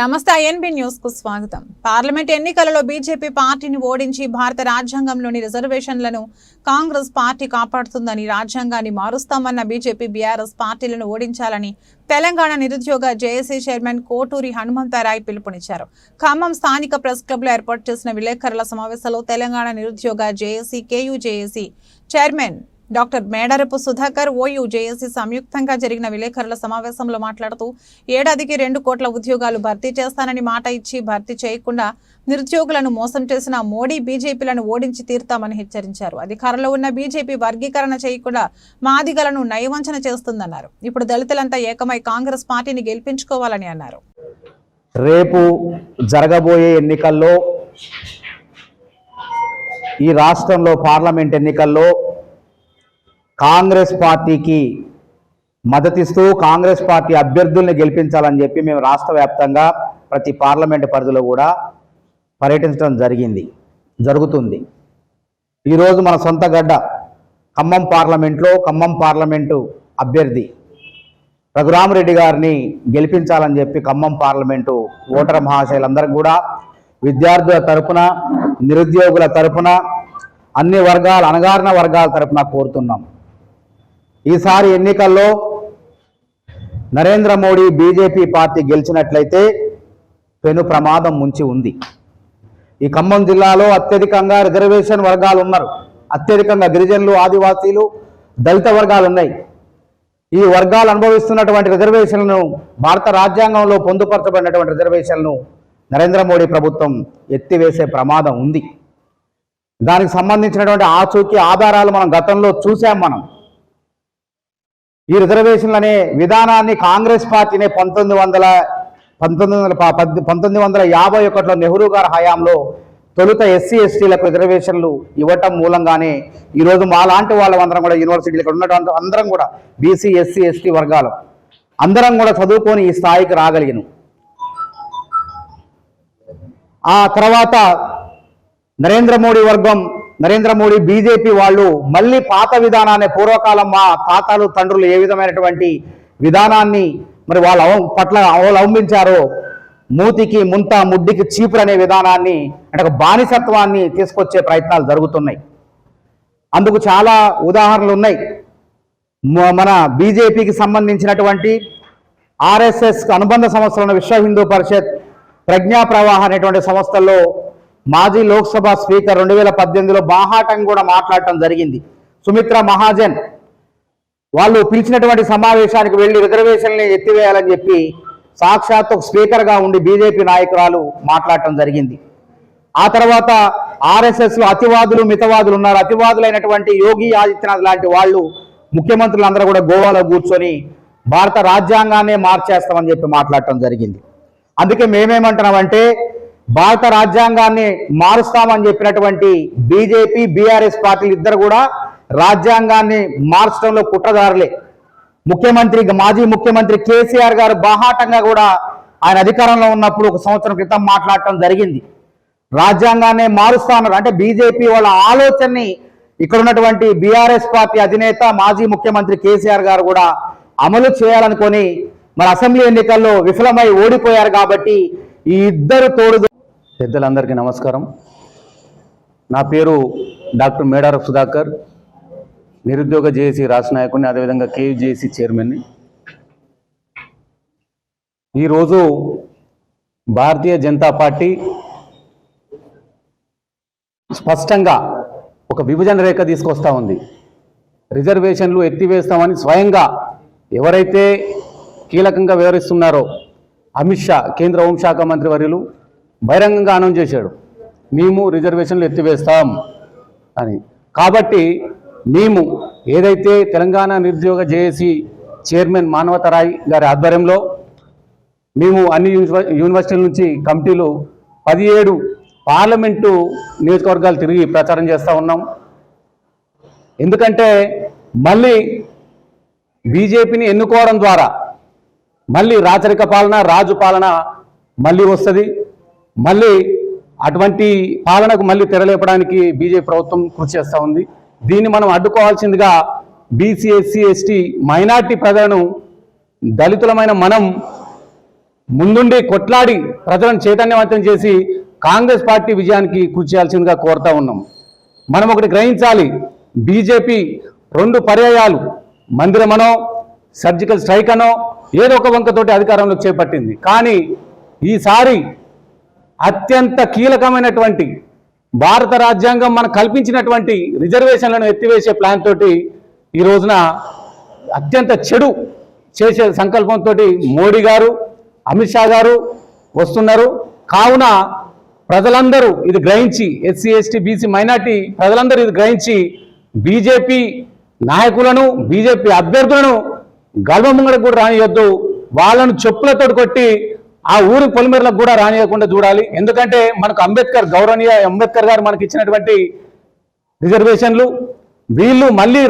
నమస్తే ఐఎన్బి న్యూస్కు స్వాగతం. పార్లమెంట్ ఎన్నికలలో బీజేపీ పార్టీని ఓడించి భారత రాజ్యాంగంలోని రిజర్వేషన్లను కాంగ్రెస్ పార్టీ కాపాడుతుందని రాజ్యాంగాన్ని మారుస్తామన్న బీజేపీ బీఆర్ఎస్ పార్టీలను ఓడించాలని తెలంగాణ నిరుద్యోగ జేఏసీ చైర్మన్ కోటూరి హనుమంతరాయ్ పిలుపునిచ్చారు. ఖమ్మం స్థానిక ప్రెస్ క్లబ్లో ఏర్పాటు చేసిన విలేకరుల సమావేశంలో తెలంగాణ నిరుద్యోగ JAC KU JAC chairman doctor Medarapu Sudhakar OU JAC సంయుక్తంగా జరిగిన విలేకరుల సమావేశంలో మాట్లాడుతూ ఏడాదికి రెండు కోట్ల ఉద్యోగాలు భర్తీ చేస్తానని మాట ఇచ్చి భర్తీ చేయకుండా నిరుద్యోగులను మోసం చేసిన మోడీ బీజేపీలను ఓడించి తీరుతామని హెచ్చరించారు. అధికారంలో ఉన్న బీజేపీ వర్గీకరణ చేయకుండా మాదిగలను నయవంచన చేస్తుందన్నారు. ఇప్పుడు దళితులంతా ఏకమై కాంగ్రెస్ పార్టీని గెలిపించుకోవాలని అన్నారు. రేపు జరగబోయే ఎన్నికల్లో ఈ రాష్ట్రంలో పార్లమెంట్ ఎన్నికల్లో కాంగ్రెస్ పార్టీకి మద్దతిస్తూ కాంగ్రెస్ పార్టీ అభ్యర్థుల్ని గెలిపించాలని చెప్పి మేము రాష్ట్ర వ్యాప్తంగా ప్రతి పార్లమెంట్ పరిధిలో కూడా పర్యటించడం జరిగింది జరుగుతుంది. ఈరోజు మన సొంత గడ్డ ఖమ్మం పార్లమెంట్లో ఖమ్మం పార్లమెంటు అభ్యర్థి రఘురామరెడ్డి గారిని గెలిపించాలని చెప్పి ఖమ్మం పార్లమెంటు ఓటర్ మహాశయులందరూ కూడా విద్యార్థుల తరపున నిరుద్యోగుల తరపున అన్ని వర్గాల అణగారిన వర్గాల తరపున కోరుతున్నాం. ఈసారి ఎన్నికల్లో నరేంద్ర మోడీ బీజేపీ పార్టీ గెలిచినట్లయితే పెను ప్రమాదం ముంచి ఉంది. ఈ ఖమ్మం జిల్లాలో అత్యధికంగా రిజర్వేషన్ వర్గాలు ఉన్నారు. అత్యధికంగా గిరిజనులు ఆదివాసీలు దళిత వర్గాలు ఉన్నాయి. ఈ వర్గాలు అనుభవిస్తున్నటువంటి రిజర్వేషన్లను భారత రాజ్యాంగంలో పొందుపరచబడినటువంటి రిజర్వేషన్లను నరేంద్ర మోడీ ప్రభుత్వం ఎత్తివేసే ప్రమాదం ఉంది. దానికి సంబంధించినటువంటి ఆచూకీ ఆధారాలు మనం గతంలో చూసాం మనం. ఈ రిజర్వేషన్లు అనే విధానాన్ని కాంగ్రెస్ పార్టీనే పంతొమ్మిది వందల పంతొమ్మిది వందల పంతొమ్మిది వందల యాభై ఒకటిలో నెహ్రూ గారి హయాంలో తొలుత ఎస్సీ ఎస్టీలకు రిజర్వేషన్లు ఇవ్వటం మూలంగానే ఈరోజు మా లాంటి వాళ్ళందరం కూడా యూనివర్సిటీలు ఇక్కడ ఉన్నటువంటి అందరం కూడా బీసీ ఎస్సీ ఎస్టీ వర్గాలు అందరం కూడా చదువుకొని ఈ స్థాయికి రాగలిగాను. ఆ తర్వాత నరేంద్ర మోడీ వర్గం నరేంద్ర మోడీ బీజేపీ వాళ్ళు మళ్ళీ పాత విధానాన్ని పూర్వకాలం మా తాతలు తండ్రులు ఏ విధమైనటువంటి విధానాన్ని మరి వాళ్ళ పట్ల అవలంబించారో మూతికి ముంత ముడ్డికి చీపురు అనే విధానాన్ని అంటే ఒక బానిసత్వాన్ని తీసుకొచ్చే ప్రయత్నాలు జరుగుతున్నాయి. అందుకు చాలా ఉదాహరణలు ఉన్నాయి. మన బీజేపీకి సంబంధించినటువంటి ఆర్ఎస్ఎస్ అనుబంధ సంస్థలను విశ్వ హిందూ పరిషత్ ప్రజ్ఞా ప్రవాహ అనేటువంటి సంస్థల్లో మాజీ లోక్సభ స్పీకర్ రెండు వేల పద్దెనిమిదిలో బాహాటం కూడా మాట్లాడటం జరిగింది. సుమిత్ర మహాజన్ వాళ్ళు పిలిచినటువంటి సమావేశానికి వెళ్ళి రిజర్వేషన్ని ఎత్తివేయాలని చెప్పి సాక్షాత్ ఒక స్పీకర్గా ఉండి బీజేపీ నాయకురాలు మాట్లాడటం జరిగింది. ఆ తర్వాత ఆర్ఎస్ఎస్లో అతివాదులు మితవాదులు ఉన్నారు. అతివాదులైనటువంటి యోగి ఆదిత్యనాథ్ లాంటి వాళ్ళు ముఖ్యమంత్రులందరూ కూడా గోవాలో కూర్చొని భారత రాజ్యాంగాన్నే మార్చేస్తామని చెప్పి మాట్లాడటం జరిగింది. అందుకే మేమేమంటున్నామంటే భారత రాజ్యాంగాన్ని మారుస్తామని చెప్పినటువంటి బీజేపీ బీఆర్ఎస్ పార్టీలు ఇద్దరు కూడా రాజ్యాంగాన్ని మార్చడంలో కుట్రదారులే. ముఖ్యమంత్రి మాజీ ముఖ్యమంత్రి కేసీఆర్ గారు బాహాటంగా కూడా ఆయన అధికారంలో ఉన్నప్పుడు ఒక సంవత్సరం క్రితం మాట్లాడటం జరిగింది. రాజ్యాంగాన్ని మారుస్తామన్నారు. అంటే బీజేపీ వాళ్ళ ఆలోచనని ఇక్కడ ఉన్నటువంటి బీఆర్ఎస్ పార్టీ అధినేత మాజీ ముఖ్యమంత్రి కేసీఆర్ గారు కూడా అమలు చేయాలనుకొని మరి అసెంబ్లీ ఎన్నికల్లో విఫలమై ఓడిపోయారు కాబట్టి ఈ ఇద్దరు తోడు పెద్దలందరికీ నమస్కారం. నా పేరు డాక్టర్ మేడార సుధాకర్. నిరుద్యోగ జేఏసీ రాష్ట్ర నాయకుడిని అదేవిధంగా కేయుజేసీ చైర్మన్ని. ఈరోజు భారతీయ జనతా పార్టీ స్పష్టంగా ఒక విభజన రేఖ తీసుకొస్తా ఉంది. రిజర్వేషన్లు ఎత్తివేస్తామని స్వయంగా ఎవరైతే కీలకంగా వివరిస్తున్నారో అమిత్ షా కేంద్ర హోంశాఖ మంత్రి వర్యులు బహిరంగంగా అనౌన్స్ చేశాడు. మేము రిజర్వేషన్లు ఎత్తివేస్తాం అని. కాబట్టి మేము ఏదైతే తెలంగాణ నిరుద్యోగ జేఏసీ చైర్మన్ మానవతరాయ్ గారి ఆధ్వర్యంలో మేము అన్ని యూనివర్సిటీల నుంచి కమిటీలు పదిహేడు పార్లమెంటు నియోజకవర్గాలు తిరిగి ప్రచారం చేస్తూ ఉన్నాం. ఎందుకంటే మళ్ళీ బీజేపీని ఎన్నుకోవడం ద్వారా మళ్ళీ రాచరిక పాలన రాజు పాలన మళ్ళీ వస్తుంది. మళ్ళీ అటువంటి పాలనకు మళ్ళీ తెరలేపడానికి బీజేపీ ప్రభుత్వం కృషి చేస్తూ ఉంది. దీన్ని మనం అడ్డుకోవాల్సిందిగా బీసీ ఎస్సీ ఎస్టీ మైనార్టీ ప్రజలను దళితులమైన మనం ముందుండి కొట్లాడి ప్రజలను చైతన్యవంతం చేసి కాంగ్రెస్ పార్టీ విజయానికి కృషి చేయాల్సిందిగా కోరుతా ఉన్నాం. మనం ఒకటి గ్రహించాలి. బీజేపీ రెండు పర్యాయాలు. మందిరమనో సర్జికల్ స్ట్రైక్ అనో ఏదో ఒక వంకతోటి అధికారంలోకి చేపట్టింది. కానీ ఈసారి అత్యంత కీలకమైనటువంటి భారత రాజ్యాంగం మనకు కల్పించినటువంటి రిజర్వేషన్లను ఎత్తివేసే ప్లాన్ తోటి ఈ రోజున అత్యంత చెడు చేసే సంకల్పంతో మోడీ గారు అమిత్ షా గారు వస్తున్నారు. కావున ప్రజలందరూ ఇది గ్రహించి ఎస్సీ ఎస్టీ బీసీ మైనార్టీ ప్రజలందరూ ఇది గ్రహించి బీజేపీ నాయకులను బీజేపీ అభ్యర్థులను గర్భముంగడికి కూడా రానియొద్దు. వాళ్ళను చెప్పులతో కొట్టి ఆ ఊరి పొలిమేరలకు కూడా రానియకుండా చూడాలి. ఎందుకంటే మనకు అంబేద్కర్ గౌరవనీయ అంబేద్కర్ గారు మనకి ఇచ్చినటువంటి రిజర్వేషన్లు వీళ్ళు మళ్ళీ